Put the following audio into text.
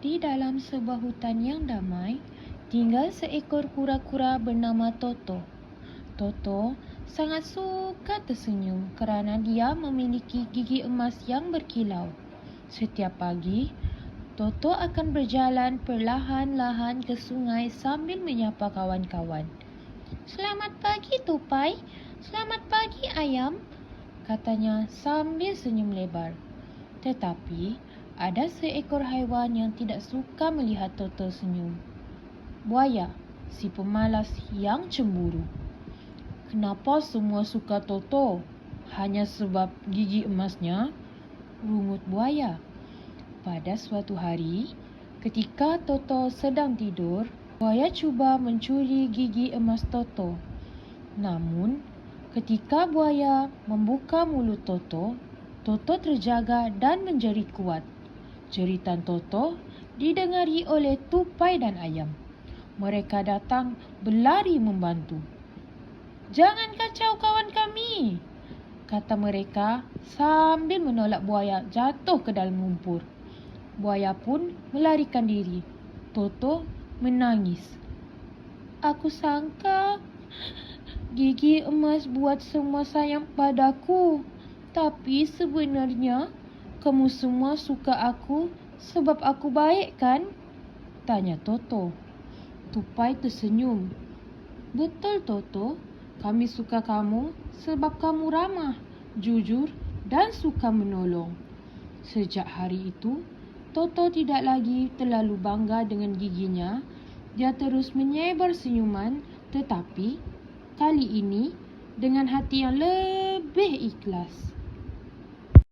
Di dalam sebuah hutan yang damai, tinggal seekor kura-kura bernama Toto. Toto sangat suka tersenyum kerana dia memiliki gigi emas yang berkilau. Setiap pagi, Toto akan berjalan perlahan-lahan ke sungai sambil menyapa kawan-kawan. Selamat pagi, Tupai. Selamat pagi, Ayam. Katanya sambil senyum lebar. Tetapi, ada seekor haiwan yang tidak suka melihat Toto senyum. Buaya, si pemalas yang cemburu. Kenapa semua suka Toto? Hanya sebab gigi emasnya? Rungut buaya. Pada suatu hari, ketika Toto sedang tidur, buaya cuba mencuri gigi emas Toto. Namun, ketika buaya membuka mulut Toto, Toto terjaga dan menjerit kuat. Jeritan Toto didengari oleh tupai dan ayam. Mereka datang berlari membantu. Jangan kacau kawan kami, kata mereka sambil menolak buaya jatuh ke dalam lumpur. Buaya pun melarikan diri. Toto menangis. Aku sangka gigi emas buat semua sayang padaku. Tapi sebenarnya kamu semua suka aku sebab aku baik kan? Tanya Toto. Tupai tersenyum. Betul Toto, kami suka kamu sebab kamu ramah, jujur dan suka menolong. Sejak hari itu, Toto tidak lagi terlalu bangga dengan giginya. Dia terus menyebar senyuman tetapi kali ini dengan hati yang lebih ikhlas.